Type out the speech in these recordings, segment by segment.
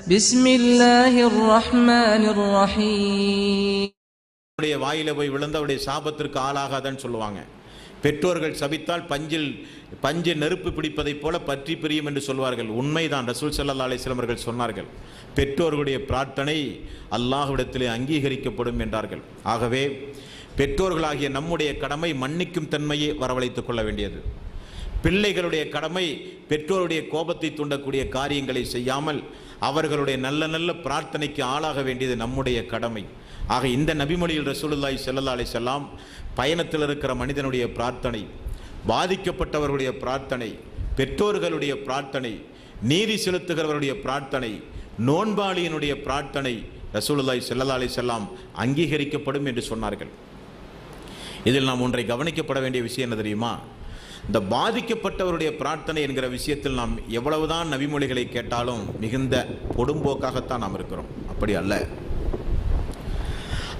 بسم الله الرحمن الرحيم அவருடைய வாயில போய் விழுந்து அவருடைய சாபத்திற்கு ஆளாகாதன்னு சொல்லுவாங்க பெற்றோர்கள் சபித்தால் பஞ்சில் பஞ்சு நெருப்பு பிடிப்பதைப் போல பற்றி பிரியும் என்று சொல்வார்கள் உண்மைதான் ரசூல் ஸல்லல்லாஹு அலைஹி வஸல்லம் அவர்கள் சொன்னார்கள் பெற்றோர்களுடைய பிரார்த்தனை அல்லாஹ்விடத்திலே அங்கீகரிக்கப்படும் என்றார்கள் ஆகவே பெற்றோர்களாகிய நம்முடைய கடமை மன்னிக்கும் தன்மையை வரவழைத்துக் கொள்ள வேண்டியது பிள்ளைகளுடைய கடமை பெற்றோருடைய கோபத்தை தூண்டக்கூடிய காரியங்களை செய்யாமல் அவர்களுடைய நல்ல நல்ல பிரார்த்தனைக்கு ஆளாக வேண்டியது நம்முடைய கடமை. ஆக இந்த நபிமொழியில் ரசூலுல்லாய் செல்லல்லா அலி செல்லாம் பயணத்தில் இருக்கிற மனிதனுடைய பிரார்த்தனை பாதிக்கப்பட்டவர்களுடைய பிரார்த்தனை பெற்றோர்களுடைய பிரார்த்தனை நீதி செலுத்துகிறவருடைய பிரார்த்தனை நோன்பாளியினுடைய பிரார்த்தனை ரசூலுல்லாய் செல்லல்லா அலி செல்லாம் அங்கீகரிக்கப்படும் என்று சொன்னார்கள். இதில் நாம் ஒன்றை கவனிக்கப்பட வேண்டிய விஷயம் என்ன தெரியுமா? இந்த பாதிக்கப்பட்டவருடைய பிரார்த்தனை என்கிற விஷயத்தில் நாம் எவ்வளவுதான் நபிமொழிகளை கேட்டாலும் மிகுந்த பொடும்போக்காகத்தான் நாம் இருக்கிறோம். அப்படி அல்ல.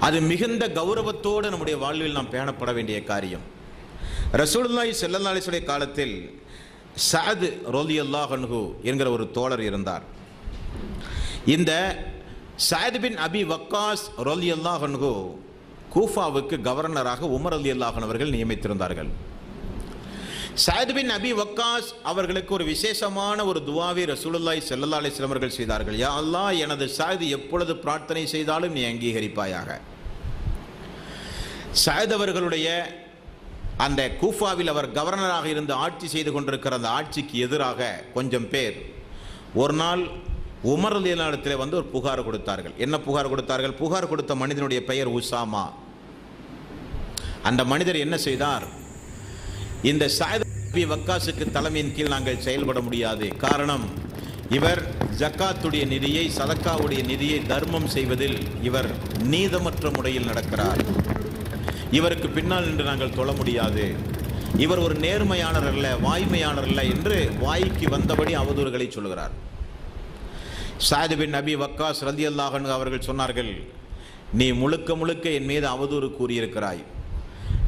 அது மிகுந்த கௌரவத்தோடு நம்முடைய வாழ்வில் நாம் பேணப்பட வேண்டிய காரியம். ரசூலுல்லாய் செல்லல்லாலிசுடைய காலத்தில் சஅத் ரோலி அன்ஹு என்கிற ஒரு தோழர் இருந்தார். இந்த சஅத் பின் அபி வக்காஸ் ரலியல்லாஹு அன்ஹு கூஃபாவுக்கு கவர்னராக உமர் அலி அல்லாஹன் அவர்கள் நியமித்திருந்தார்கள். சயத் பின் வக்காஸ் அவர்களுக்கு ஒரு விசேஷமான ஒரு துவாவை ரசூலுல்லாய் செல்லல்லா அலைஹி அவர்கள் செய்தார்கள். யா அல்லா எனது சயத் எப்பொழுது பிரார்த்தனை செய்தாலும் நீ அங்கீகரிப்பாயாக. சயத் அவர்களுடைய அந்த கூஃபாவில் அவர் கவர்னராக இருந்து ஆட்சி செய்து கொண்டிருக்கிற அந்த ஆட்சிக்கு எதிராக கொஞ்சம் பேர் ஒரு நாள் உமர் இடத்துல வந்து ஒரு புகார் கொடுத்தார்கள். என்ன புகார் கொடுத்தார்கள்? புகார் கொடுத்த மனிதனுடைய பெயர் உசாமா. அந்த மனிதர் என்ன செய்தார்? இந்த சாயத் நபி வக்காசுக்கு தலைமையின் கீழ் நாங்கள் செயல்பட முடியாது. காரணம் இவர் ஜக்காத்துடைய நிதியை சதக்காவுடைய நிதியை தர்மம் செய்வதில் இவர் நீதமற்ற முறையில் நடக்கிறார். இவருக்கு பின்னால் நின்று நாங்கள் தொழ முடியாது. இவர் ஒரு நேர்மையாளர் அல்ல வாய்மையாளர் அல்ல என்று வாய்க்கு வந்தபடி அவதூறுகளை சொல்கிறார். சாயது பின் நபி வக்காஸ் ரதி அல்லாஹன் அவர்கள் சொன்னார்கள் நீ முழுக்க முழுக்க என் மீது அவதூறு கூறியிருக்கிறாய்.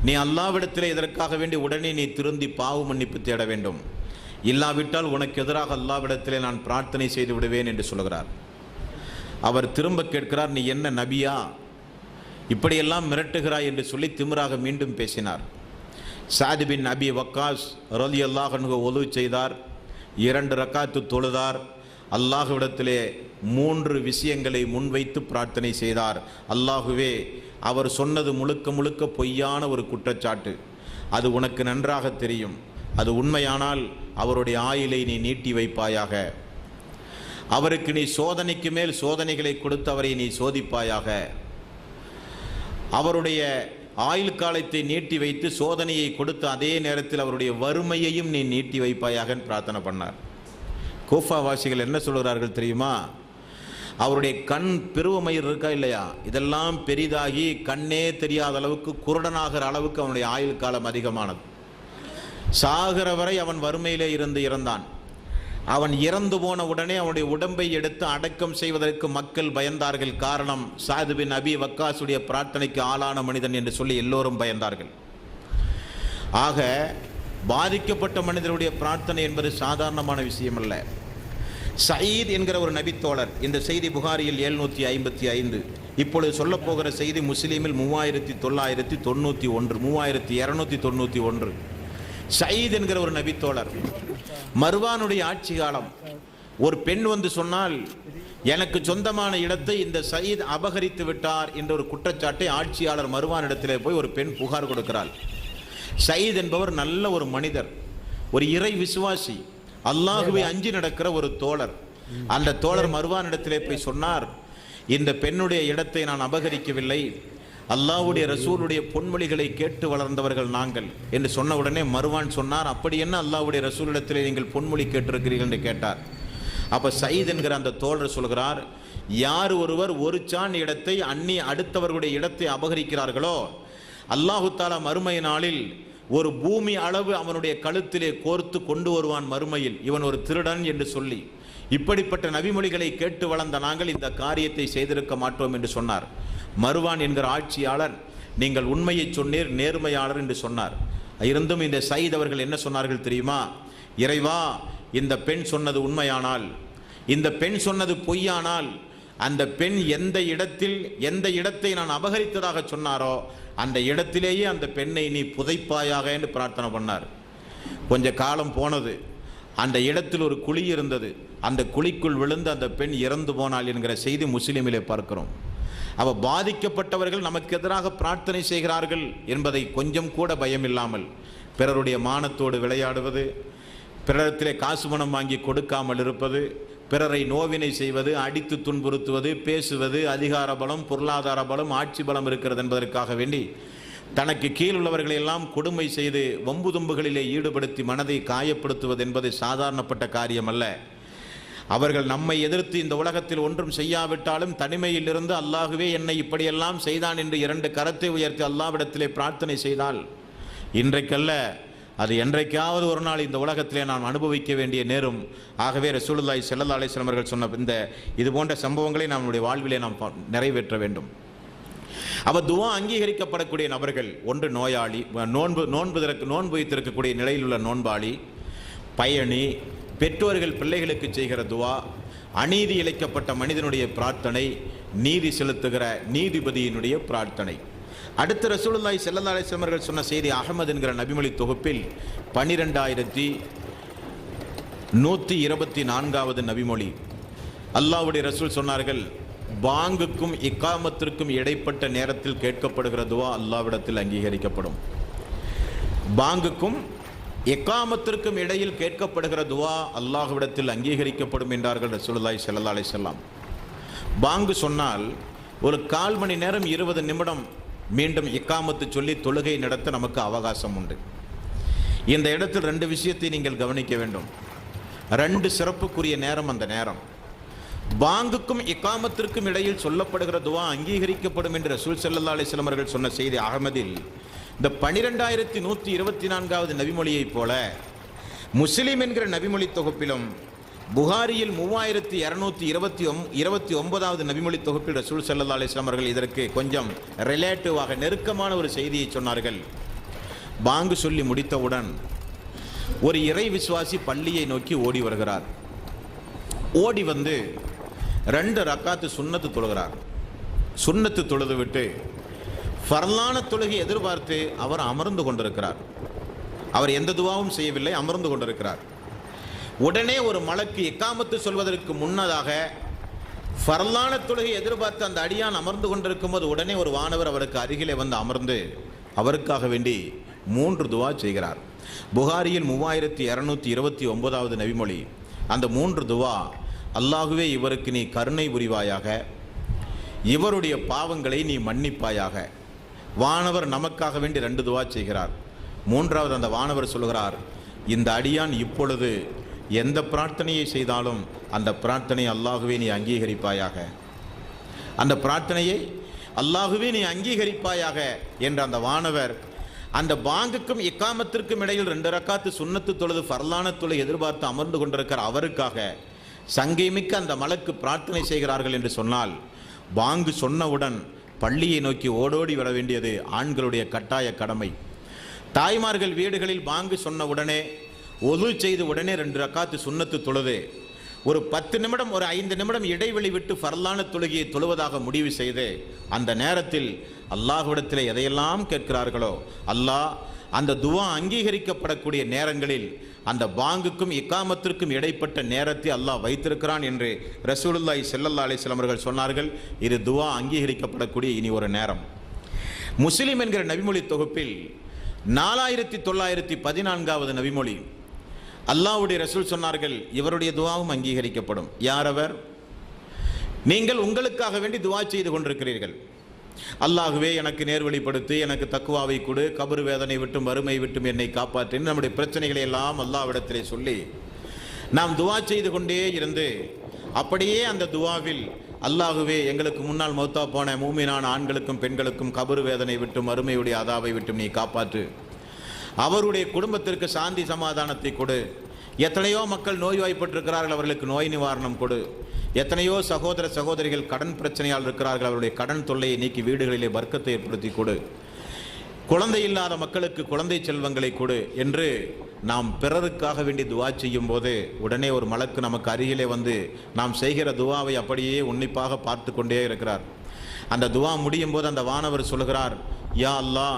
நீ அல்லாவிடத்தில் இதற்காக வேண்டி உடனே நீ திருந்தி பாவு மன்னிப்பு தேட வேண்டும். இல்லாவிட்டால் உனக்கு எதிராக அல்லாவிடத்திலே நான் பிரார்த்தனை செய்து விடுவேன் என்று சொல்கிறார். அவர் திரும்ப கேட்கிறார் நீ என்ன நபியா? இப்படியெல்லாம் மிரட்டுகிறாய் என்று சொல்லி திமிராக மீண்டும் பேசினார். சாதி பின் நபி வக்காஸ் ரலி அல்லாஹனுக்கு ஒலு செய்தார் இரண்டு ரக்காத்து தொழுதார் அல்லாஹுவிடத்திலே மூன்று விஷயங்களை முன்வைத்து பிரார்த்தனை செய்தார். அல்லாஹுவே அவர் சொன்னது முழுக்க முழுக்க பொய்யான ஒரு குற்றச்சாட்டு. அது உனக்கு நன்றாக தெரியும். அது உண்மையானால் அவருடைய ஆயிலை நீ நீட்டி வைப்பாயாக. அவருக்கு நீ சோதனைக்கு மேல் சோதனைகளை கொடுத்து அவரை நீ சோதிப்பாயாக. அவருடைய ஆயுள் காலத்தை நீட்டி வைத்து சோதனையை கொடுத்து அதே நேரத்தில் அவருடைய வறுமையையும் நீ நீட்டி வைப்பாயாக பிரார்த்தனை பண்ணார். கோஃபா வாசிகள் என்ன சொல்கிறார்கள் தெரியுமா? அவருடைய கண் பெருவமயிர் இருக்கா இல்லையா? இதெல்லாம் பெரிதாகி கண்ணே தெரியாத அளவுக்கு குருடனாகிற அளவுக்கு அவனுடைய ஆயுள் காலம் அதிகமானது. சாகிற வரை அவன் வறுமையிலே இருந்து இறந்தான். அவன் இறந்து போன உடனே அவனுடைய உடம்பை எடுத்து அடக்கம் செய்வதற்கு மக்கள் பயந்தார்கள். காரணம் சாது பின் அபி வக்காசுடைய பிரார்த்தனைக்கு ஆளான மனிதன் என்று சொல்லி எல்லோரும் பயந்தார்கள். ஆக பாதிக்கப்பட்ட மனிதனுடைய பிரார்த்தனை என்பது சாதாரணமான விஷயம் அல்ல சயீத் என்கிற ஒரு நபித்தோழர். இந்த செய்தி புகாரியில் எழுநூற்றி ஐம்பத்தி ஐந்து. இப்பொழுது சொல்லப் போகிற செய்தி முஸ்லீமில் மூவாயிரத்தி தொள்ளாயிரத்தி தொண்ணூற்றி ஒன்று மூவாயிரத்தி இரநூத்தி தொண்ணூற்றி ஒன்று. சயீத் என்கிற ஒரு நபித்தோழர். மர்வானுடைய ஆட்சி காலம். ஒரு பெண் வந்து சொன்னால் எனக்கு சொந்தமான இடத்தை இந்த சயீத் அபகரித்து விட்டார் என்ற ஒரு குற்றச்சாட்டை ஆட்சியாளர் மருவான் இடத்திலே போய் ஒரு பெண் புகார் கொடுக்கிறாள். சயீத் என்பவர் நல்ல ஒரு மனிதர். ஒரு இறை விசுவாசி. அல்லாஹுவை அஞ்சி நடக்கிற ஒரு தோழர். அந்த தோழர் மருவான் இடத்திலே போய் சொன்னார் இந்த பெண்ணுடைய இடத்தை நான் அபகரிக்கவில்லை. அல்லாஹ்வுடைய ரசூலுடைய பொன்மொழிகளை கேட்டு வளர்ந்தவர்கள் நாங்கள். என்று சொன்ன உடனே மருவான் சொன்னார் அப்படி என்ன அல்லாவுடைய ரசூலிடத்திலே நீங்கள் பொன்மொழி கேட்டிருக்கிறீர்கள்? என்று கேட்டார். அப்போ சயீத் என்கிற அந்த தோழர் சொல்கிறார் யார் ஒருவர் ஒரு சான் இடத்தை அந்நிய அடுத்தவர்களுடைய இடத்தை அபகரிக்கிறார்களோ அல்லாஹு தாலா மறுமை நாளில் ஒரு பூமி அளவு அவனுடைய கழுத்திலே கோர்த்து கொண்டு வருவான் மறுமையில். இவன் ஒரு திருடன் என்று சொல்லி. இப்படிப்பட்ட நபிமொழிகளை கேட்டு வளர்ந்த நாங்கள் இந்த காரியத்தை செய்திருக்க மாட்டோம் என்று சொன்னார். மருவான் என்கிற ஆட்சியாளர் நீங்கள் உண்மையை சொன்னீர் நேர்மையாளர் என்று சொன்னார். இருந்தும் இந்த சயீத் அவர்கள் என்ன சொன்னார்கள் தெரியுமா? இறைவா இந்த பெண் சொன்னது உண்மையானால் இந்த பெண் சொன்னது பொய்யானால் அந்த பெண் எந்த இடத்தில் எந்த இடத்தை நான் அபகரித்ததாக சொன்னாரோ அந்த இடத்திலேயே அந்த பெண்ணை நீ புதைப்பாயாக என்று பிரார்த்தனை பண்ணார். கொஞ்ச காலம் போனது. அந்த இடத்தில் ஒரு குழி இருந்தது. அந்த குழிக்குள் விழுந்து அந்த பெண் இறந்து போனாள் என்கிற செய்தி முஸ்லீமிலே பார்க்கிறோம். அவ பாதிக்கப்பட்டவர்கள் நமக்கு எதிராக பிரார்த்தனை செய்கிறார்கள் என்பதை கொஞ்சம் கூட பயமில்லாமல் பிறருடைய மானத்தோடு விளையாடுவது பிறரிடத்திலே காசு பணம் வாங்கி கொடுக்காமல் இருப்பது பிறரை நோவினை செய்வது அடித்து துன்புறுத்துவது பேசுவது அதிகார பலம் பொருளாதார பலம் ஆட்சி பலம் இருக்கிறது என்பதற்காக வேண்டி தனக்கு கீழ் உள்ளவர்களை எல்லாம் கொடுமை செய்து வம்பு தும்புகளிலே ஈடுபடுத்தி மனதை காயப்படுத்துவது என்பது சாதாரணப்பட்ட காரியம் அல்ல அவர்கள் நம்மை எதிர்த்து இந்த உலகத்தில் ஒன்றும் செய்யாவிட்டாலும் தனிமையில் இருந்து என்னை இப்படியெல்லாம் செய்தான் என்று இரண்டு கரத்தை உயர்த்தி அல்லாவிடத்திலே பிரார்த்தனை செய்தால் இன்றைக்கல்ல அது என்றைக்காவது ஒரு நாள் இந்த உலகத்திலே நாம் அனுபவிக்க வேண்டிய நேரும். ஆகவே ரசூலுல்லாய் செல்லல்லா அலைஹி அவர்கள் சொன்ன இந்த இது போன்ற சம்பவங்களை நம்முடைய வாழ்விலே நாம் நிறைவேற்ற வேண்டும். அப்போ துவா அங்கீகரிக்கப்படக்கூடிய நபர்கள் ஒன்று நோயாளி நோன்பு நோன்பு நோன்பு வைத்திருக்கக்கூடிய நிலையில் உள்ள நோன்பாளி பயணி பெற்றோர்கள் பிள்ளைகளுக்கு செய்கிற துவா அநீதி இழைக்கப்பட்ட மனிதனுடைய பிரார்த்தனை நீதி செலுத்துகிற நீதிபதியினுடைய பிரார்த்தனை. அடுத்த ரசூலுல்லாய் ஸல்லல்லாஹு அலைஹி சொன்ன செய்தி அகமது என்கிற நபிமொழி தொகுப்பில் பன்னிரெண்டாயிரத்தி நூற்றி இருபத்தி நான்காவது நபிமொழி. அல்லாஹ்வுடைய ரசூல் சொன்னார்கள் பாங்குக்கும் இக்காமத்திற்கும் இடைப்பட்ட நேரத்தில் கேட்கப்படுகிற துவா அல்லாவிடத்தில் அங்கீகரிக்கப்படும். பாங்குக்கும் எக்காமத்திற்கும் இடையில் கேட்கப்படுகிற துவா அல்லாஹ்விடத்தில் அங்கீகரிக்கப்படும் என்றார்கள் ரசூலுல்லாஹி ஸல்லல்லாஹு அலைஹி பாங்கு சொன்னால் ஒரு கால் மணி நேரம் இருபது நிமிடம் மீண்டும் இக்காமத்து சொல்லி தொழுகை நடத்த நமக்கு அவகாசம் உண்டு. இந்த இடத்தில் ரெண்டு விஷயத்தை நீங்கள் கவனிக்க வேண்டும். ரெண்டு சிறப்புக்குரிய நேரம் அந்த நேரம். பாங்குக்கும் இக்காமத்திற்கும் இடையில் சொல்லப்படுகிற துவா அங்கீகரிக்கப்படும் என்று ரசூல் செல்லல்லா அலைஹி அவர்கள் சொன்ன செய்தி அகமதில் இந்த பனிரெண்டாயிரத்தி நூற்றி இருபத்தி நான்காவது நபிமொழியைப் போல முஸ்லீம் என்கிற நபிமொழி தொகுப்பிலும் புகாரியில் மூவாயிரத்தி இரநூத்தி இருபத்தி ஒம் இருபத்தி ஒன்பதாவது நபிமொழி தொகுப்பில் ரசூல் சல்லா அலிஸ்லாம் அவர்கள் இதற்கு கொஞ்சம் ரிலேட்டிவாக நெருக்கமான ஒரு செய்தியை சொன்னார்கள். பாங்கு சொல்லி முடித்தவுடன் ஒரு இறை விசுவாசி பள்ளியை நோக்கி ஓடி வருகிறார். ஓடி வந்து ரெண்டு ரக்காத்து சுன்னத்து தொழுகிறார். சுன்னத்து தொழுது விட்டு ஃபர்லான தொழுகை எதிர்பார்த்து அவர் அமர்ந்து கொண்டிருக்கிறார். அவர் எந்த துவாவும் செய்யவில்லை அமர்ந்து கொண்டிருக்கிறார். உடனே ஒரு மலக்கு எக்காமத்து சொல்வதற்கு முன்னதாக பரலான தொழுகை எதிர்பார்த்து அந்த அடியான் அமர்ந்து கொண்டிருக்கும் போது உடனே ஒரு வானவர் அவருக்கு அருகிலே வந்து அமர்ந்து அவருக்காக வேண்டி மூன்று துவா செய்கிறார். புகாரியில் மூவாயிரத்தி இரநூத்தி இருபத்தி ஒன்பதாவது நபிமொழி அந்த மூன்று துவா அல்லாஹுவே இவருக்கு நீ கருணை புரிவாயாக இவருடைய பாவங்களை நீ மன்னிப்பாயாக. வானவர் நமக்காக வேண்டி ரெண்டு துவா செய்கிறார். மூன்றாவது அந்த வானவர் சொல்கிறார் இந்த அடியான் இப்பொழுது எந்த பிரார்த்தனையை செய்தாலும் அந்த பிரார்த்தனை அல்லாஹுவே நீ அங்கீகரிப்பாயாக. அந்த பிரார்த்தனையை அல்லாஹுவே நீ அங்கீகரிப்பாயாக என்ற அந்த வானவர் அந்த பாங்குக்கும் இக்காமத்திற்கும் இடையில் ரெண்டு ரக்காத்து சுண்ணத்து தொழுது ஃபர்லான தொலை எதிர்பார்த்து அமர்ந்து கொண்டிருக்கிற அவருக்காக சங்கைமிக்க அந்த மலக்கு பிரார்த்தனை செய்கிறார்கள் என்று சொன்னால் பாங்கு சொன்னவுடன் பள்ளியை நோக்கி ஓடோடி விட வேண்டியது ஆண்களுடைய கட்டாய கடமை. தாய்மார்கள் வீடுகளில் பாங்கு சொன்னவுடனே ஒது செய்து உடனே ரெண்டு ரக்காத்து சுண்ணத்து தொழுது. ஒரு பத்து நிமிடம் ஒரு ஐந்து நிமிடம் இடைவெளி விட்டு ஃபர்லான தொழுகையை தொழுவதாக முடிவு செய்து அந்த நேரத்தில் அல்லாஹ்விடத்தில் எதையெல்லாம் கேட்கிறார்களோ அல்லாஹ் அந்த துவா அங்கீகரிக்கப்படக்கூடிய நேரங்களில் அந்த பாங்குக்கும் இக்காமத்திற்கும் இடைப்பட்ட நேரத்தை அல்லாஹ் வைத்திருக்கிறான் என்று ரசூலுல்லாய் செல்லல்லா அலிஸ்லாம் அவர்கள் சொன்னார்கள். இது துவா அங்கீகரிக்கப்படக்கூடிய இனி ஒரு நேரம். முஸ்லீம் என்கிற நபிமொழி தொகுப்பில் நாலாயிரத்தி தொள்ளாயிரத்தி பதினான்காவது நபிமொழி அல்லாவுடைய ரசூல் சொன்னார்கள் இவருடைய துவாவும் அங்கீகரிக்கப்படும். யார் அவர் நீங்கள் உங்களுக்காக வேண்டி துவா செய்து கொண்டிருக்கிறீர்கள். அல்லாகவே எனக்கு நேர்வழிப்படுத்தி எனக்கு தக்குவாவை கொடு கபரு வேதனை விட்டும் வறுமை விட்டும் என்னை காப்பாற்றி நம்முடைய பிரச்சனைகளை எல்லாம் அல்லாவிடத்திலே சொல்லி நாம் துவா செய்து கொண்டே இருந்து அப்படியே அந்த துவாவில் அல்லாகவே எங்களுக்கு முன்னால் மௌத்தா போன மூமினான ஆண்களுக்கும் பெண்களுக்கும் கபரு வேதனை விட்டும் அருமையுடைய அதாவை விட்டும் நீ காப்பாற்று. அவருடைய குடும்பத்திற்கு சாந்தி சமாதானத்தை கொடு. எத்தனையோ மக்கள் நோய்வாய்ப்பட்டிருக்கிறார்கள் அவர்களுக்கு நோய் நிவாரணம் கொடு. எத்தனையோ சகோதர சகோதரிகள் கடன் பிரச்சனையால் இருக்கிறார்கள் அவருடைய கடன் தொல்லையை நீக்கி வீடுகளிலே வர்க்கத்தை ஏற்படுத்தி கொடு. குழந்தை இல்லாத மக்களுக்கு குழந்தை செல்வங்களை கொடு என்று நாம் பிறருக்காக வேண்டி துவா செய்யும் போது உடனே ஒரு மலக்கு நமக்கு அருகிலே வந்து நாம் செய்கிற துவாவை அப்படியே உன்னிப்பாக பார்த்து கொண்டே இருக்கிறார். அந்த துவா முடியும் போது அந்த வானவர் சொல்கிறார் யா அல்லா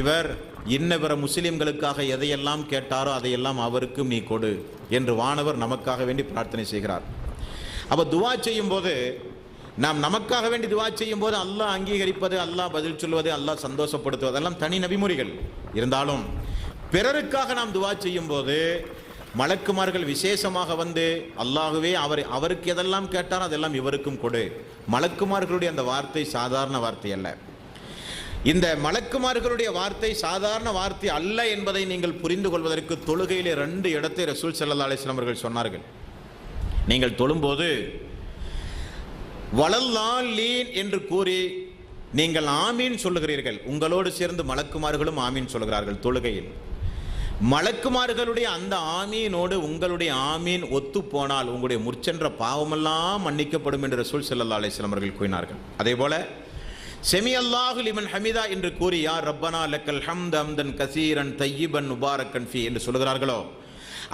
இவர் இன்ன பிற முஸ்லிம்களுக்காக எதையெல்லாம் கேட்டாரோ அதையெல்லாம் அவருக்கும் நீ கொடு என்று வானவர் நமக்காக வேண்டி பிரார்த்தனை செய்கிறார். அப்போ துவா செய்யும் போது நாம் நமக்காக வேண்டி துவா செய்யும் போது அல்லாஹ் அங்கீகரிப்பது அல்லாஹ் பதில் சொல்வது அல்லாஹ் சந்தோஷப்படுத்துவது அதெல்லாம் தனி நபிமுறைகள். இருந்தாலும் பிறருக்காக நாம் துவா செய்யும் போது மலக்குமார்கள் விசேஷமாக வந்து அல்லாஹுவே அவர் அவருக்கு எதெல்லாம் கேட்டாரோ அதெல்லாம் இவருக்கும் கொடு. மலக்குமார்களுடைய அந்த வார்த்தை சாதாரண வார்த்தை அல்ல. இந்த மலக்குமார்களுடைய வார்த்தை சாதாரண வார்த்தை அல்ல என்பதை நீங்கள் புரிந்து கொள்வதற்கு தொழுகையிலே ரெண்டு இடத்தை ரசூல் செல்லல்லா அலிஸ்லாம் அவர்கள் சொன்னார்கள். நீங்கள் தொழும்போது வளல்லாலீன் என்று கூறி நீங்கள் ஆமீன் சொல்லுகிறீர்கள். உங்களோடு சேர்ந்து மலக்குமார்களும் ஆமீன் சொல்கிறார்கள் தொழுகையில். மலக்குமார்களுடைய அந்த ஆமீனோடு உங்களுடைய ஆமீன் ஒத்து போனால் உங்களுடைய முற்சென்ற பாவமெல்லாம் மன்னிக்கப்படும் என்று ரசூல் செல்லல்லா அலிஸ்லாம் அவர்கள் கூறினார்கள். அதே போல செமி அல்லாஹு லிமன் ஹமிதா என்று கூறி யார் ரப்பனா லக்கல் ஹம்த் அம்தன் கசீரன் தையிபன் முபாரக்கன் ஃபி என்று சொல்கிறார்களோ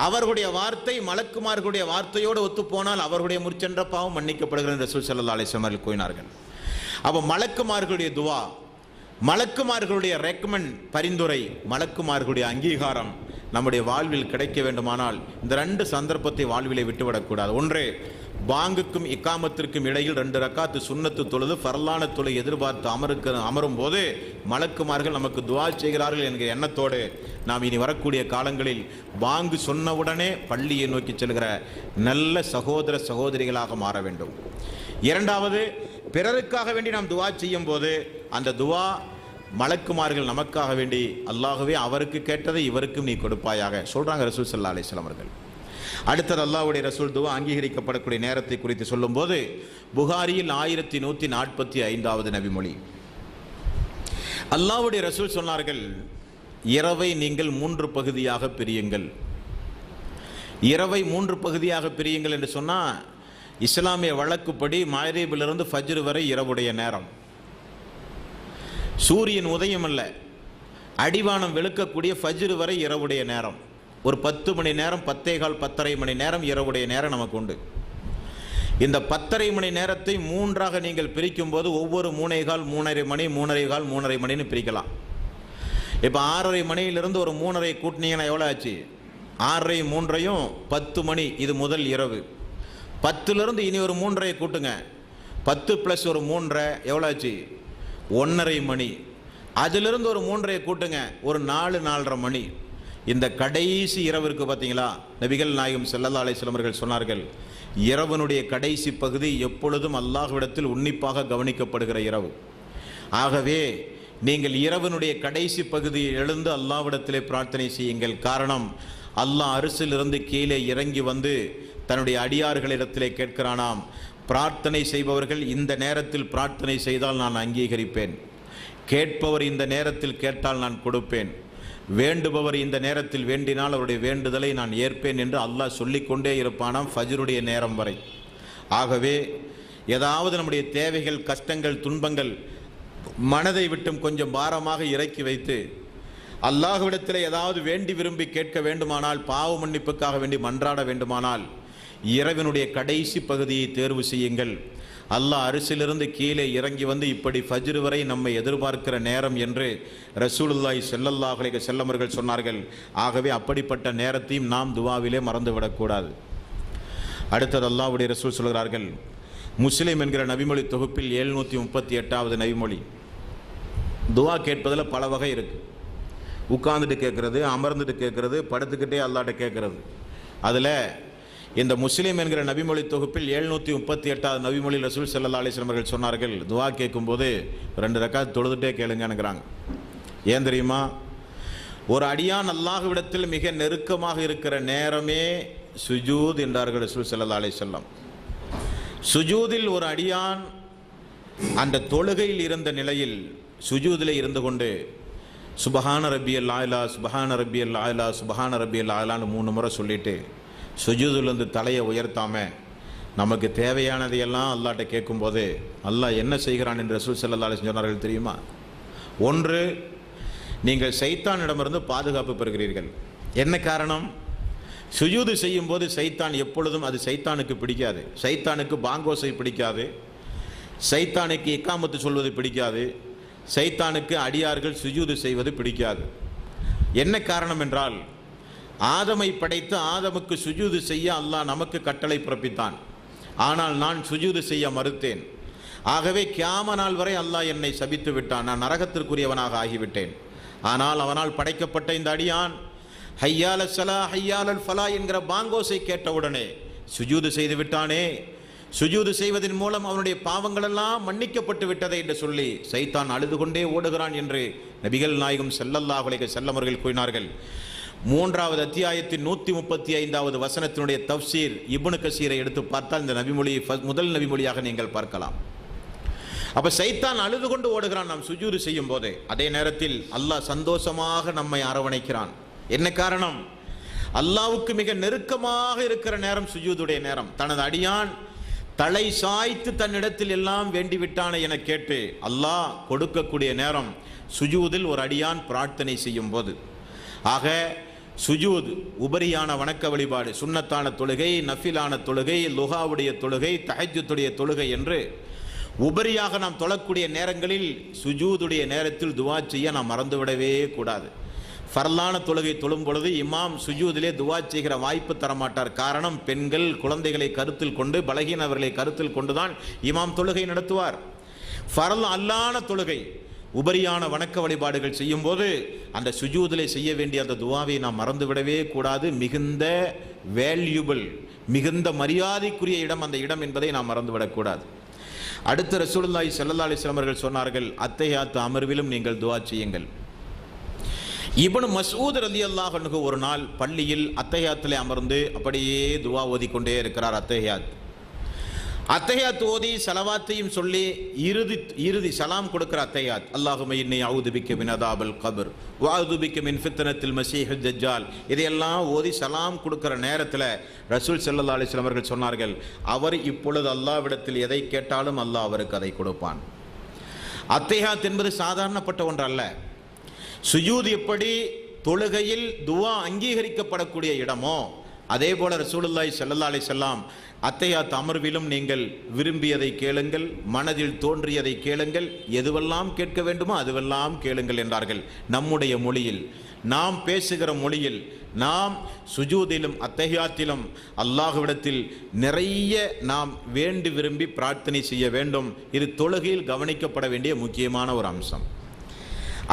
அவர்களுடைய வார்த்தை மலக்குமார்களுடைய வார்த்தையோடு ஒத்துப்போனால் அவர்களுடைய முற்சென்ற பாவம் மன்னிக்கப்படுகிறது என்று ரசூல் சல்லா அலைஹி கூறினார்கள். அப்போ மலக்குமார்களுடைய துவா மலக்குமார்களுடைய ரெக்கமெண்ட் பரிந்துரை மலக்குமார்களுடைய அங்கீகாரம் நம்முடைய வாழ்வில் கிடைக்க வேண்டுமானால் இந்த ரெண்டு சந்தர்ப்பத்தை வாழ்விலே விட்டுவிடக்கூடாது. ஒன்று பாங்குக்கும் இக்காமத்திற்கும் இடையில் ரெண்டு ரக்காத்து சுண்ணத்து தொழுது பரலான தொலை எதிர்பார்த்து அமருக்க அமரும் போது மலக்குமார்கள் நமக்கு துவா செய்கிறார்கள் என்கிற எண்ணத்தோடு நாம் இனி வரக்கூடிய காலங்களில் பாங்கு சொன்னவுடனே பள்ளியை நோக்கி செல்கிற நல்ல சகோதர சகோதரிகளாக மாற வேண்டும். இரண்டாவது பிறருக்காக வேண்டி நாம் துவா செய்யும் போது அந்த துவா மலக்குமார்கள் நமக்காக வேண்டி அல்லாகவே அவருக்கு கேட்டதை இவருக்கும் நீ கொடுப்பாயாக. சொல்கிறாங்க ரசூல் ஸல்லல்லாஹு அலைஹி அவர்கள். அடுத்தது அல்லாவுடைய ரசூல் துவா அங்கீகரிக்கப்படக்கூடிய நேரத்தை குறித்து சொல்லும்போது புகாரியில் ஆயிரத்தி நூற்றி நாற்பத்தி ஐந்தாவது நபிமொழி. அல்லாவுடைய ரசூல் சொன்னார்கள் இரவை நீங்கள் மூன்று பகுதியாக பிரியுங்கள். இரவை மூன்று பகுதியாக பிரியுங்கள் என்று சொன்னால் இஸ்லாமிய வழக்குப்படி மாயரீபிலிருந்து ஃபஜ்ரு வரை இரவுடைய நேரம். சூரியன் உதயம் அல்ல அடிவானம் வெளுக்கக்கூடிய ஃபஜ்ரு வரை இரவுடைய நேரம். ஒரு பத்து மணி நேரம் பத்தே கால் பத்தரை மணி நேரம் இரவுடைய நேரம் நமக்கு உண்டு. இந்த பத்தரை மணி நேரத்தை மூன்றாக நீங்கள் பிரிக்கும் போது ஒவ்வொரு மூணே கால் மூணரை மணி மூணரை கால் மூணரை மணின்னு பிரிக்கலாம். இப்போ ஆறரை மணியிலிருந்து ஒரு மூணரை கூட்டினீங்கன்னா எவ்வளோ ஆச்சு? ஆறரை மூன்றையும் பத்து மணி இது முதல் இரவு. பத்துலேருந்து இனி ஒரு மூன்றரை கூட்டுங்க. பத்து ப்ளஸ் ஒரு மூன்றரை எவ்வளோ ஆச்சு? ஒன்றரை மணி. அதிலிருந்து ஒரு மூன்றரை கூட்டுங்க. ஒரு நாலு நாலரை மணி. இந்த கடைசி இரவு பார்த்தீங்களா? நபிகள் நாயகம் செல்லல்லா அலைஹி அவர்கள் சொன்னார்கள் இரவனுடைய கடைசி பகுதி எப்பொழுதும் அல்லாஹ்விடத்தில் உன்னிப்பாக கவனிக்கப்படுகிற இரவு. ஆகவே நீங்கள் இரவனுடைய கடைசி பகுதியில் எழுந்து அல்லாவிடத்திலே பிரார்த்தனை செய்யுங்கள். காரணம் அல்லாஹ் அரசிலிருந்து கீழே இறங்கி வந்து தன்னுடைய அடியார்களிடத்திலே கேட்கிறானாம் பிரார்த்தனை செய்பவர்கள் இந்த நேரத்தில் பிரார்த்தனை செய்தால் நான் அங்கீகரிப்பேன். கேட்பவர் இந்த நேரத்தில் கேட்டால் நான் கொடுப்பேன். வேண்டுபவர் இந்த நேரத்தில் வேண்டினால் அவருடைய வேண்டுதலை நான் ஏற்பேன் என்று அல்லாஹ் சொல்லிக்கொண்டே இருப்பானாம் ஃபஜ்ருடைய நேரம் வரை. ஆகவே ஏதாவது நம்முடைய தேவைகள் கஷ்டங்கள் துன்பங்கள் மனதை விட்டும் கொஞ்சம் பாரமாக இறக்கி வைத்து அல்லாஹ்விடத்தில் ஏதாவது வேண்டி விரும்பி கேட்க வேண்டுமானால் பாவ மன்னிப்புக்காக வேண்டி மன்றாட வேண்டுமானால் இரவினுடைய கடைசி பகுதியை தேர்வு செய்யுங்கள். அல்லாஹ் அரிசிலிருந்து கீழே இறங்கி வந்து இப்படி ஃபஜ்ர் வரை நம்மை எதிர்பார்க்கிற நேரம் என்று ரசூலுல்லாய் செல்லல்லாஹலை செல்லமர்கள் சொன்னார்கள். ஆகவே அப்படிப்பட்ட நேரத்தையும் நாம் துவாவிலே மறந்துவிடக்கூடாது. அடுத்தது அல்லாவுடைய ரசூல் சொல்கிறார்கள் முஸ்லிம் என்கிற நபிமொழி தொகுப்பில் எழுநூற்றி முப்பத்தி எட்டாவது நபிமொழி. துவா கேட்பதில் பல வகை இருக்குது உட்கார்ந்துட்டு கேட்குறது அமர்ந்துட்டு கேட்குறது படுத்துக்கிட்டே அல்லாட்ட கேட்குறது. அதில் இந்த முஸ்லீம் என்கிற நபிமொழி தொகுப்பில் எழுநூற்றி முப்பத்தி எட்டாவது நபிமொழி ரசூல் செல்லல்லா அலைஹி அவர்கள் சொன்னார்கள் துவா கேட்கும்போது ரெண்டு ரக்காத் தொழுதுட்டே கேளுங்கன்னுங்கிறாங்க ஏன் தெரியுமா? ஒரு அடியான் அல்லாஹுவிடத்தில் மிக நெருக்கமாக இருக்கிற நேரமே சுஜூத் என்றார்கள் ரசூல் செல்லல்லா அலைஹி சுஜூதில் ஒரு அடியான் அந்த தொழுகையில் இருந்த நிலையில் சுஜூதில் இருந்து கொண்டு சுபஹான ரபியல் ஆயிலா சுபஹான ரபியல் ஆயிலா சுபஹான ரபியல் ஆயிலான்னு மூணு முறை சொல்லிட்டு சுஜூதுலேருந்து தலையை உயர்த்தாமல் நமக்கு தேவையானதையெல்லாம் அல்லாட்ட கேட்கும்போது அல்லாஹ் என்ன செய்கிறான்? என்று ரசூல் செல்லல்லா சொன்னார்கள் தெரியுமா? ஒன்று நீங்கள் சைத்தானிடமிருந்து பாதுகாப்பு பெறுகிறீர்கள். என்ன காரணம்? சுஜூது செய்யும்போது சைத்தான் எப்பொழுதும் அது சைத்தானுக்கு பிடிக்காது. சைத்தானுக்கு பாங்கோசை பிடிக்காது. சைத்தானுக்கு இக்காமத்து சொல்வது பிடிக்காது. சைத்தானுக்கு அடியார்கள் சுஜூது செய்வது பிடிக்காது. என்ன காரணம் என்றால் ஆதமை படைத்து ஆதமுக்கு சுஜூது செய்ய அல்லாஹ் நமக்கு கட்டளை பிறப்பித்தான். ஆனால் நான் சுஜூது செய்ய மறுத்தேன். ஆகவே கியாம நாள் வரை அல்லாஹ் என்னை சபித்து விட்டான். நான் நரகத்திற்குரியவனாக ஆகிவிட்டேன். ஆனால் அவனால் படைக்கப்பட்ட இந்த அடியான் ஹையால சலா ஹையாலல் ஃபலா என்கிற பாங்கோசை கேட்டவுடனே சுஜூது செய்து விட்டானே. சுஜூது செய்வதன் மூலம் அவனுடைய பாவங்களெல்லாம் மன்னிக்கப்பட்டு விட்டதை என்று சொல்லி சைத்தான் அழுது கொண்டே ஓடுகிறான் என்று நபிகள் நாயகம் செல்லல்லா அலைஹி செல்லமர்கள் கூறினார்கள். மூன்றாவது அத்தியாயத்தின் நூற்றி முப்பத்தி ஐந்தாவது வசனத்தினுடைய தப்சீர் இபுனு கசீரை எடுத்து பார்த்தால் இந்த நபிமொழியை முதல் நபிமொழியாக நீங்கள் பார்க்கலாம். அப்ப சைத்தான் அழுது கொண்டு ஓடுகிறான். நாம் சுஜூது செய்யும் போதே அதே நேரத்தில் அல்லாஹ் சந்தோஷமாக நம்மை அரவணைக்கிறான். என்ன காரணம்? அல்லாவுக்கு மிக நெருக்கமாக இருக்கிற நேரம் சுஜூதுடைய நேரம். தனது அடியான் தலை சாய்த்து தன்னிடத்தில் எல்லாம் வேண்டி விட்டானே என கேட்டு அல்லாஹ் கொடுக்கக்கூடிய நேரம் சுஜூதில் ஒரு அடியான் பிரார்த்தனை செய்யும் போது. ஆக சுஜூத் உபரியான வணக்க வழிபாடு சுண்ணத்தான தொழுகை நஃபிலான தொழுகை லுகாவுடைய தொழுகை தஹஜ்ஜுத்துடைய தொழுகை என்று உபரியாக நாம் தொழக்கூடிய நேரங்களில் சுஜூதுடைய நேரத்தில் துவா செய்ய நாம் மறந்துவிடவே கூடாது. ஃபரலான தொழுகை தொழும் பொழுது இமாம் சுஜூதிலே துவா செய்கிற வாய்ப்பு தரமாட்டார். காரணம் பெண்கள் குழந்தைகளை கருத்தில் கொண்டு பலகீனவர்களை கருத்தில் கொண்டுதான் இமாம் தொழுகை நடத்துவார். ஃபரல் அல்லான தொழுகை உபரியான வணக்க வழிபாடுகள் செய்யும்போது அந்த சுஜூதிலே செய்ய வேண்டிய அந்த துவாவை நாம் மறந்துவிடவே கூடாது. மிகுந்த வேல்யூபிள் மிகுந்த மரியாதைக்குரிய இடம் அந்த இடம் என்பதை நாம் மறந்துவிடக்கூடாது அடுத்த ரசூலுல்லாஹி ஸல்லல்லாஹு அலைஹி அவர்கள் சொன்னார்கள் அத்தையாத்து அமர்விலும் நீங்கள் துவா செய்யுங்கள். இவனு மசூத் ரலியல்லாஹு அல்லாஹனுக்கு ஒரு நாள் பள்ளியில் அத்தையாத்திலே அமர்ந்து அப்படியே துவா ஓதிக்கொண்டே இருக்கிறார் அத்தையாத். அத்தையாத் ஓதி சலவாத்தையும் சொல்லி இறுதி இறுதி சலாம் கொடுக்கிற அத்தையாத். அல்லாஹுமே இன்னை அவுதுபிக்க மின் அதாபல் கபர். வாதுபிக்க மின் ஃபித்தனத்தில் மசீஹ் ஜஜ்ஜால். இதையெல்லாம் ஓதி சலாம் கொடுக்கிற நேரத்தில் ரசூல் செல்லல்லா அலைஹி அவர்கள் சொன்னார்கள் அவர் இப்பொழுது அல்லாவிடத்தில் எதை கேட்டாலும் அல்லாஹ் அவருக்கு அதை கொடுப்பான். அத்தையாத் என்பது சாதாரணப்பட்ட ஒன்றல்ல சுயூத் எப்படி தொழுகையில் துவா அங்கீகரிக்கப்படக்கூடிய இடமோ அதே போல ரசூலுல்லாய் ஸல்லல்லாஹு அலைஹி அத்தையாத் அமர்விலும் நீங்கள் விரும்பியதை கேளுங்கள் மனதில் தோன்றியதை கேளுங்கள் எதுவெல்லாம் கேட்க வேண்டுமோ அதுவெல்லாம் கேளுங்கள் என்றார்கள். நம்முடைய மொழியில் நாம் பேசுகிற மொழியில் நாம் சுஜூதிலும் அத்தஹியாத்திலும் அல்லாஹ்விடத்தில் நிறைய நாம் வேண்டி விரும்பி பிரார்த்தனை செய்ய வேண்டும். இது தொழுகையில் கவனிக்கப்பட வேண்டிய முக்கியமான ஒரு அம்சம்.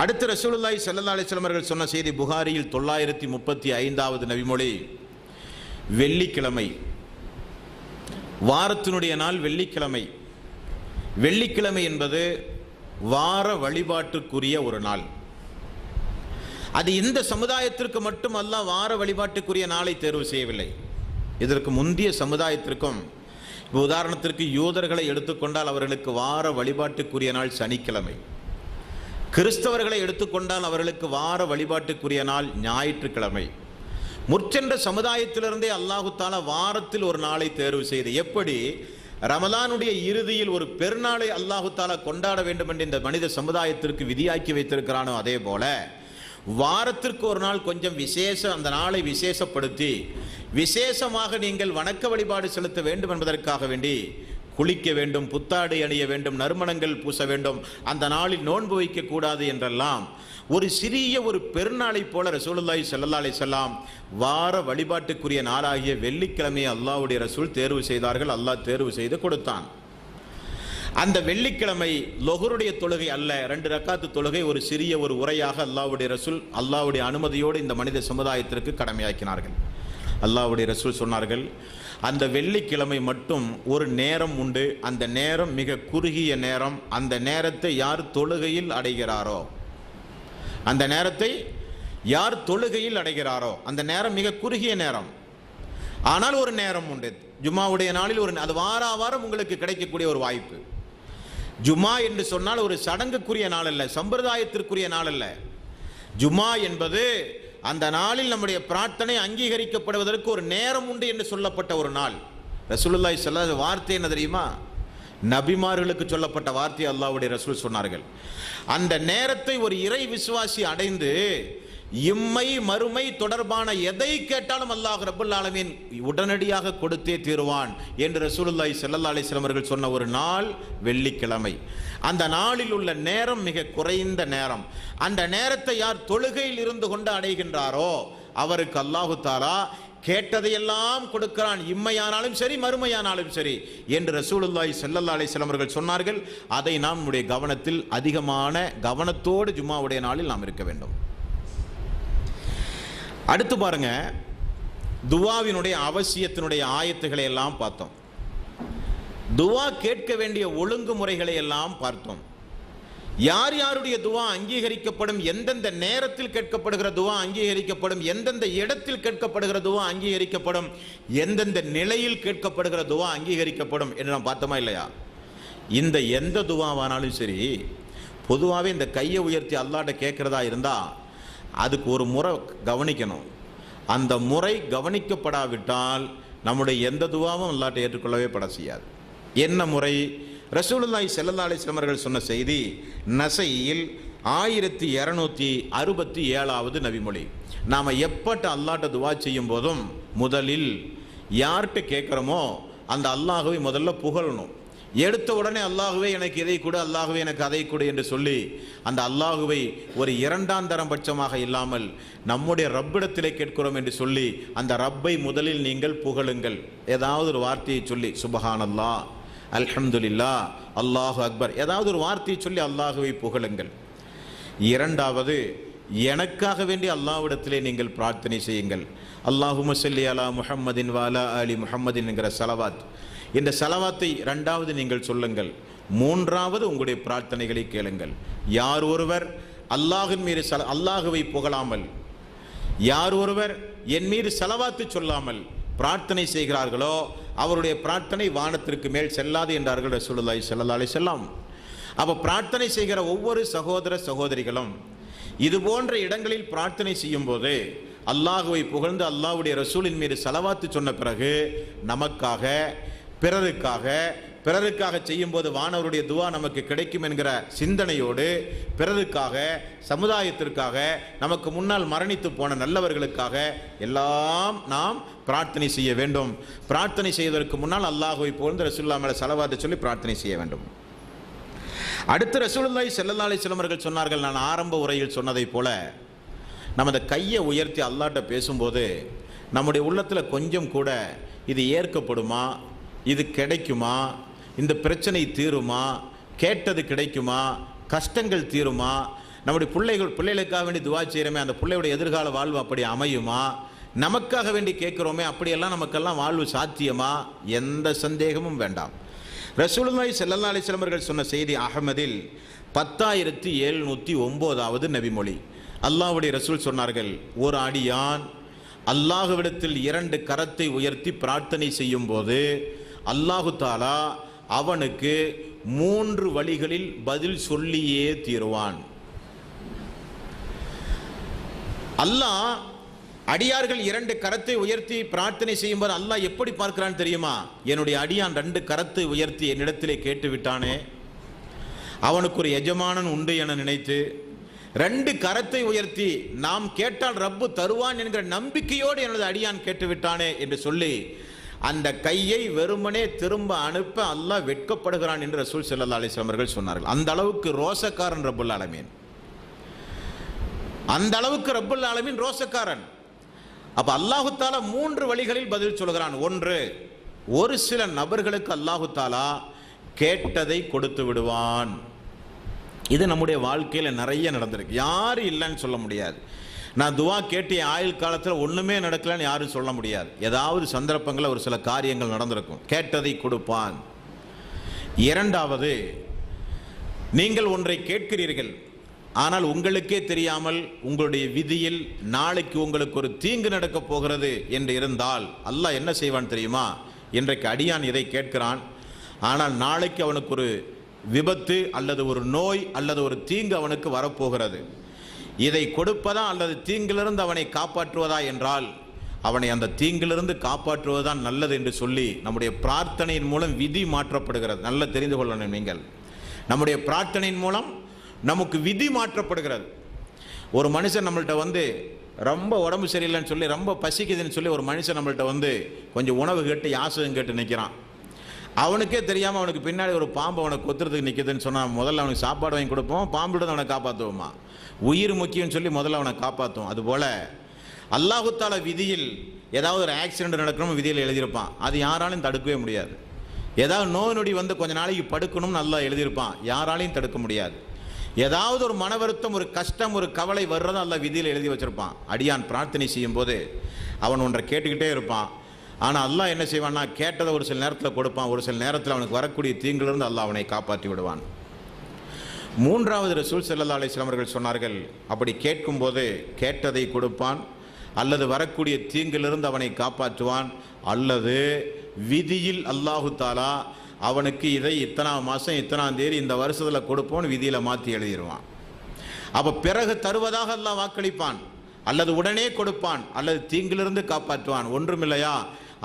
அடுத்து ரசூலுல்லாய் ஸல்லல்லாஹு அலைஹி அவர்கள் சொன்ன செய்தி புகாரியில் தொள்ளாயிரத்தி முப்பத்தி ஐந்தாவது நபிமொழி. வெள்ளிக்கிழமை. வாரத்தினுடைய நாள் வெள்ளிக்கிழமை. வெள்ளிக்கிழமை என்பது வார வழிபாட்டுக்குரிய ஒரு நாள். அது இந்த சமுதாயத்திற்கு மட்டும் அல்ல வார வழிபாட்டுக்குரிய நாளை தேர்வு செய்யவில்லை. இதற்கு முந்தைய சமுதாயத்திற்கும் உதாரணத்திற்கு யூதர்களை எடுத்துக்கொண்டால் அவர்களுக்கு வார வழிபாட்டுக்குரிய நாள் சனிக்கிழமை. கிறிஸ்தவர்களை எடுத்துக்கொண்டால் அவர்களுக்கு வார வழிபாட்டுக்குரிய நாள் ஞாயிற்றுக்கிழமை. முற்சென்ற சமுதாயத்திலிருந்தே அல்லாஹு தாலா வாரத்தில் ஒரு நாளை தேர்வு செய்து எப்படி? ரமலானுடைய இறுதியில் ஒரு பெருநாளை அல்லாஹு தாலா கொண்டாட வேண்டும் என்று இந்த மனித சமுதாயத்திற்கு விதியாக்கி வைத்திருக்கிறானோ அதே போல வாரத்திற்கு ஒரு நாள் கொஞ்சம் விசேஷம் அந்த நாளை விசேஷப்படுத்தி விசேஷமாக நீங்கள் வணக்க வழிபாடு செலுத்த வேண்டும் என்பதற்காக வேண்டி குளிக்க வேண்டும் புத்தாடை அணிய வேண்டும் நறுமணங்கள் பூச வேண்டும் அந்த நாளில் நோன்பு வைக்க கூடாது என்றெல்லாம் ஒரு சிறிய ஒரு பெருநாளைப் போல ரசூலுல்லாய் ஸல்லல்லாஹு அலைஹி வார வழிபாட்டுக்குரிய நாளாகிய வெள்ளிக்கிழமையை அல்லாவுடைய ரசூல் தேர்வு செய்தார்கள். அல்லாஹ் தேர்வு செய்து கொடுத்தான். அந்த வெள்ளிக்கிழமை லொஹருடைய தொழுகை அல்ல ரெண்டு ரக்காத்து தொழுகை ஒரு சிறிய ஒரு உரையாக அல்லாவுடைய ரசூல் அல்லாவுடைய அனுமதியோடு இந்த மனித சமுதாயத்திற்கு கடமையாக்கினார்கள். அல்லாஹ்வுடைய ரசூல் சொன்னார்கள் அந்த வெள்ளிக்கிழமை மட்டும் ஒரு நேரம் உண்டு. அந்த நேரம் மிக குறுகிய நேரம். அந்த நேரத்தை யார் தொழுகையில் அடைகிறாரோ? அந்த நேரத்தை யார் தொழுகையில் அடைகிறாரோ? அந்த நேரம் மிக குறுகிய நேரம். ஆனால் ஒரு நேரம் உண்டு. ஜும்மாவுடைய நாளில் ஒரு அது வார வாரம் உங்களுக்கு கிடைக்கக்கூடிய ஒரு வாய்ப்பு. ஜும்மா என்று சொன்னால் ஒரு சடங்குக்குரிய நாள் அல்ல சம்பிரதாயத்திற்குரிய நாள் அல்ல. ஜும்மா என்பது அந்த நாளில் நம்முடைய பிரார்த்தனை அங்கீகரிக்கப்படுவதற்கு ஒரு நேரம் உண்டு என்று சொல்லப்பட்ட ஒரு நாள். ரசூலுல்லாய் சொல்லாத வார்த்தை என்ன தெரியுமா? நபிமார்களுக்கு சொல்லப்பட்ட வார்த்தை அல்லாவுடைய ரசூல் சொன்னார்கள். அந்த நேரத்தை ஒரு இறை விசுவாசி அடைந்து இம்மை மறுமை தொடர்பான எதை கேட்டாலும் அல்லாஹ் ரபுல் ஆலமீன் உடனடியாக கொடுத்தே தீருவான் என்று ரசூலுல்லாய் செல்லல்லா அலைஹி அவர்கள் சொன்ன ஒரு நாள் வெள்ளிக்கிழமை. அந்த நாளில் உள்ள நேரம் மிக குறைந்த நேரம். அந்த நேரத்தை யார் தொழுகையில் இருந்து கொண்டு அடைகின்றாரோ அவருக்கு அல்லாஹு தாலா கேட்டதையெல்லாம் கொடுக்கிறான். இம்மையானாலும் சரி மறுமையானாலும் சரி என்று ரசூலுல்லாய் செல்லல்லா அலைஹி அவர்கள் சொன்னார்கள். அதை நாம் நம்முடைய கவனத்தில் அதிகமான கவனத்தோடு ஜும்மாவுடைய நாளில் நாம் இருக்க வேண்டும். அடுத்து பாருங்க துவாவினுடைய அவசியத்தினுடைய ஆயத்துக்களை எல்லாம் பார்த்தோம். துவா கேட்க வேண்டிய ஒழுங்குமுறைகளை எல்லாம் பார்த்தோம். யார் யாருடைய துவா அங்கீகரிக்கப்படும் எந்தெந்த நேரத்தில் கேட்கப்படுகிற துவா அங்கீகரிக்கப்படும் எந்தெந்த இடத்தில் கேட்கப்படுகிற துவா அங்கீகரிக்கப்படும் எந்தெந்த நிலையில் கேட்கப்படுகிற துவா அங்கீகரிக்கப்படும் என்று நாம் பார்த்தோமா இல்லையா? இந்த எந்த துவாவானாலும் சரி பொதுவாகவே இந்த கையை உயர்த்தி அல்லாட்ட கேட்குறதா இருந்தால் அதுக்கு ஒரு முறை கவனிக்கணும். அந்த முறை கவனிக்கப்படாவிட்டால் நம்முடைய எந்த துவாவும் அல்லாட்ட ஏற்றுக்கொள்ளவே பட செய்யாது என்ன முறை? ரசூலுல்லாஹி ஸல்லல்லாஹு அலைஹி சொன்ன செய்தி நசையில் ஆயிரத்தி இரநூத்தி அறுபத்தி ஏழாவது நபிமொழி. நாம் எப்பட்ட அல்லாட்ட துவா செய்யும் போதும் முதலில் யார்கிட்ட கேட்குறோமோ அந்த அல்லாஹுவை முதல்ல புகழணும். எடுத்த உடனே அல்லாஹுவே எனக்கு இதை கொடு அல்லாஹுவே எனக்கு அதை கொடு என்று சொல்லி அந்த அல்லாஹுவை ஒரு இரண்டாம் தரம் பட்சமாக இல்லாமல் நம்முடைய ரப்பிடத்திலே கேட்கிறோம் என்று சொல்லி அந்த ரப்பை முதலில் நீங்கள் புகழுங்கள். ஏதாவது ஒரு வார்த்தையை சொல்லி சுபஹான் அல்லாஹ் அல்ஹம்துலில்லா அல்லாஹு அக்பர். ஏதாவது ஒரு வார்த்தையை சொல்லி அல்லாஹுவை புகழுங்கள். இரண்டாவது எனக்காக வேண்டி அல்லாஹ்விடத்திலே நீங்கள் பிரார்த்தனை செய்யுங்கள். அல்லாஹு சொல்லி அலா முஹம்மதின் வாலா அலி முஹம்மதின் என்கிற சலவாத். இந்த செலவாத்தை ரெண்டாவது நீங்கள் சொல்லுங்கள். மூன்றாவது உங்களுடைய பிரார்த்தனைகளை கேளுங்கள். யார் ஒருவர் அல்லாஹின் மீது சல அல்லாஹுவை புகழாமல் யார் ஒருவர் என் மீது செலவாத்து சொல்லாமல் பிரார்த்தனை செய்கிறார்களோ அவருடைய பிரார்த்தனை வானத்திற்கு மேல் செல்லாது என்றார்கள் ரசூலுல்லாஹி செல்லலாலே செல்லாம் அப்போ பிரார்த்தனை செய்கிற ஒவ்வொரு சகோதர சகோதரிகளும் இது போன்ற இடங்களில் பிரார்த்தனை செய்யும் போது அல்லாஹுவை புகழ்ந்து அல்லாஹ்வுடைய ரசூலின் மீது செலவாத்து சொன்ன பிறகு நமக்காக பிறருக்காக பிறருக்காக செய்யும்போது வானவருடைய துவா நமக்கு கிடைக்கும் என்கிற சிந்தனையோடு பிறருக்காக சமுதாயத்திற்காக நமக்கு முன்னால் மரணித்து போன நல்லவர்களுக்காக எல்லாம் நாம் பிரார்த்தனை செய்ய வேண்டும். பிரார்த்தனை செய்வதற்கு முன்னால் அல்லாஹுவை புகழ்ந்து ரசூல்லா மேலே செலவாத்து சொல்லி பிரார்த்தனை செய்ய வேண்டும். அடுத்து ரசூலுல்லாய் ஸல்லல்லாஹு அலைஹி சொன்னார்கள் நான் ஆரம்ப உரையில் சொன்னதைப் போல நமது அந்த கையை உயர்த்தி அல்லாட்ட பேசும்போது நம்முடைய உள்ளத்தில் கொஞ்சம் கூட இது ஏற்கப்படுமா? இது கிடைக்குமா? இந்த பிரச்சனை தீருமா? கேட்டது கிடைக்குமா? கஷ்டங்கள் தீருமா? நம்முடைய பிள்ளைகள் பிள்ளைகளுக்காக வேண்டி துவா செய்கிறோமே அந்த பிள்ளையோட எதிர்கால வாழ்வு அப்படி அமையுமா? நமக்காக வேண்டி கேட்குறோமே அப்படியெல்லாம் நமக்கெல்லாம் வாழ்வு சாத்தியமா? எந்த சந்தேகமும் வேண்டாம். ரசூலுல்லாஹி செல்லல்லா அலைஹி சொன்ன செய்தி அகமதில் பத்தாயிரத்தி எழுநூற்றி ஒம்போதாவது நபிமொழி. அல்லாஹுடைய ரசூல் சொன்னார்கள் ஒரு அடியான் அல்லாஹுவிடத்தில் இரண்டு கரத்தை உயர்த்தி பிரார்த்தனை செய்யும் போது அல்லாஹு தாலா அவனுக்கு மூன்று வழிகளில் பதில் சொல்லியே தீருவான். அல்லாஹ் அடியார்கள் இரண்டு கரத்தை உயர்த்தி பிரார்த்தனை செய்யும்போது அல்லாஹ் எப்படி பார்க்கிறான் தெரியுமா? என்னுடைய அடியான் ரெண்டு கரத்தை உயர்த்தி என்னிடத்திலே கேட்டு விட்டானே. அவனுக்கு ஒரு எஜமானன் உண்டு என நினைத்து ரெண்டு கரத்தை உயர்த்தி நாம் கேட்டால் ரப்பு தருவான் என்கிற நம்பிக்கையோடு எனது அடியான் கேட்டு விட்டானே என்று சொல்லி அந்த கையை வெறுமனே திரும்ப அனுப்ப அல்லாஹ் வெட்கப்படுகிறான் என்று ரசூல் ஸல்லல்லாஹு அலைஹி அவர்கள் சொன்னார்கள். அந்த அளவுக்கு ரோசக்காரன் ரபுல் ஆலமீன். அந்த அளவுக்கு ரப்புல் ஆலமீன் ரோசக்காரன். அப்ப அல்லாஹு தாலா மூன்று வழிகளில் பதில் சொல்கிறான். ஒன்று ஒரு சில நபர்களுக்கு அல்லாஹு தாலா கேட்டதை கொடுத்து விடுவான். இது நம்முடைய வாழ்க்கையில் நிறைய நடந்திருக்கு. யாரும் இல்லைன்னு சொல்ல முடியாது. நான் துவா கேட்டு என் ஆயுள் காலத்தில் ஒன்றுமே நடக்கலன்னு யாரும் சொல்ல முடியாது. ஏதாவது சந்தர்ப்பங்களில் ஒரு சில காரியங்கள் நடந்திருக்கும். கேட்டதை கொடுப்பான். இரண்டாவது நீங்கள் ஒன்றை கேட்கிறீர்கள். ஆனால் உங்களுக்கே தெரியாமல் உங்களுடைய விதியில் நாளைக்கு உங்களுக்கு ஒரு தீங்கு நடக்கப் போகிறது என்று இருந்தால் அல்லாஹ் என்ன செய்வான் தெரியுமா? இன்றைக்கு அடியான் இதை கேட்கிறான். ஆனால் நாளைக்கு அவனுக்கு ஒரு விபத்து அல்லது ஒரு நோய் அல்லது ஒரு தீங்கு அவனுக்கு வரப்போகிறது. இதை கொடுப்பதா அல்லது தீங்கிலிருந்து அவனை காப்பாற்றுவதா என்றால் அவனை அந்த தீங்கிலிருந்து காப்பாற்றுவதுதான் நல்லது என்று சொல்லி நம்முடைய பிரார்த்தனையின் மூலம் விதி மாற்றப்படுகிறது. நல்ல தெரிந்து கொள்ளணும் நீங்கள். நம்முடைய பிரார்த்தனையின் மூலம் நமக்கு விதி மாற்றப்படுகிறது. ஒரு மனுஷன் நம்மள்ட்ட வந்து ரொம்ப உடம்பு சரியில்லைன்னு சொல்லி ரொம்ப பசிக்குதுன்னு சொல்லி ஒரு மனுஷன் நம்மள்ட்ட வந்து கொஞ்சம் உணவு கேட்டு யாசகம் கேட்டு நிற்கிறான் அவனுக்கே தெரியாமல் அவனுக்கு பின்னாடி ஒரு பாம்பு அவனை கொத்துறதுக்கு நிற்கிதுன்னு சொன்னால் முதல்ல அவனுக்கு சாப்பாடு வாங்கி கொடுப்போம் பாம்புடன் அவனை காப்பாற்றுவோமா உயிர் முக்கியம்னு சொல்லி முதல்ல அவனை காப்பாற்றுவோம் அதுபோல் அல்லாஹுத்தால விதியில் ஏதாவது ஒரு ஆக்சிடென்ட் நடக்கணும் விதியில் எழுதியிருப்பான். அது யாராலையும் தடுக்கவே முடியாது. ஏதாவது நோய் நொடி வந்து கொஞ்ச நாளைக்கு படுக்கணும்னு நல்லா எழுதியிருப்பான். யாராலையும் தடுக்க முடியாது. ஏதாவது ஒரு மன வருத்தம் ஒரு கஷ்டம் ஒரு கவலை வர்றதும் அல்ல விதியில் எழுதி வச்சிருப்பான். அடியான் பிரார்த்தனை செய்யும்போது அவன் ஒன்றை கேட்டுக்கிட்டே இருப்பான். ஆனால் அல்லாஹ் என்ன செய்வான்னா கேட்டதை ஒரு சில நேரத்தில் கொடுப்பான். ஒரு சில நேரத்தில் அவனுக்கு வரக்கூடிய தீங்கிலிருந்து அல்லாஹ் அவனை காப்பாற்றி விடுவான். மூன்றாவது ரசூல் செல்லல்லா அலைஹி அவர்கள் சொன்னார்கள் அப்படி கேட்கும்போது கேட்டதை கொடுப்பான் அல்லது வரக்கூடிய தீங்கிலிருந்து அவனை காப்பாற்றுவான் அல்லது விதியில் அல்லாஹு தாலா அவனுக்கு இதை இத்தனாம் மாதம் இத்தனாம் தேதி இந்த வருஷத்தில் கொடுப்போன்னு விதியில் மாற்றி எழுதிடுவான் அப்போ பிறகு தருவதாக அல்லாஹ் வாக்களிப்பான் அல்லது உடனே கொடுப்பான் அல்லது தீங்கிலிருந்து காப்பாற்றுவான். ஒன்றுமில்லையா?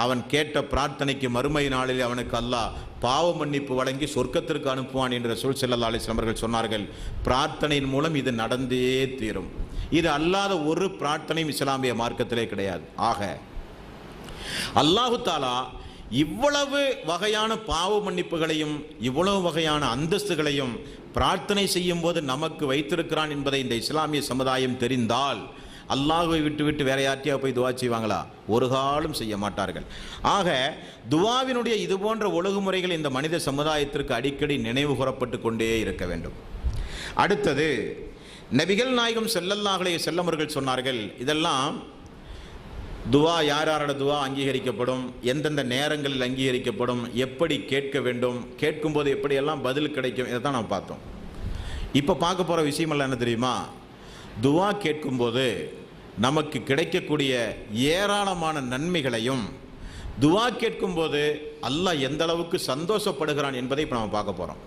அவன் கேட்ட பிரார்த்தனைக்கு மறுமை நாளில் அவனுக்கு அல்லாஹ் பாவ மன்னிப்பு வழங்கி சொர்க்கத்திற்கு அனுப்புவான் என்ற சொல் ஸல்லல்லாஹு அலைஹி அவர்கள் சொன்னார்கள். பிரார்த்தனையின் மூலம் இது நடந்தே தீரும். இது அல்லாத ஒரு பிரார்த்தனையும் இஸ்லாமிய மார்க்கத்திலே கிடையாது. ஆக அல்லாஹு தாலா இவ்வளவு வகையான பாவ மன்னிப்புகளையும் இவ்வளவு வகையான அந்தஸ்துகளையும் பிரார்த்தனை செய்யும் போது நமக்கு வைத்திருக்கிறான் என்பதை இந்த இஸ்லாமிய சமுதாயம் தெரிந்தால் அல்லாஹுவை விட்டு விட்டு வேற யார்ட்டையா போய் துவா செய்வாங்களா? ஒரு காலம் செய்ய மாட்டார்கள். ஆக துவாவினுடைய இது போன்ற ஒழுங்குமுறைகள் இந்த மனித சமுதாயத்திற்கு அடிக்கடி நினைவு கூறப்பட்டு கொண்டே இருக்க வேண்டும். அடுத்தது நபிகள் நாயகம் செல்லல்லாஹுலே செல்லமர்கள் சொன்னார்கள் இதெல்லாம் துவா யார் யாரோட துவா அங்கீகரிக்கப்படும்? எந்தெந்த நேரங்களில் அங்கீகரிக்கப்படும்? எப்படி கேட்க வேண்டும்? கேட்கும்போது எப்படியெல்லாம் பதில் கிடைக்கும்? இதை தான் நான் பார்த்தோம். இப்போ பார்க்க போகிற விஷயமெல்லாம் என்ன தெரியுமா? துவா கேட்கும்போது நமக்கு கிடைக்கக்கூடிய ஏராளமான நன்மைகளையும் துவா கேட்கும்போது அல்லாஹ் எந்த அளவுக்கு சந்தோஷப்படுகிறான் என்பதை இப்போ நம்ம பார்க்க போகிறோம்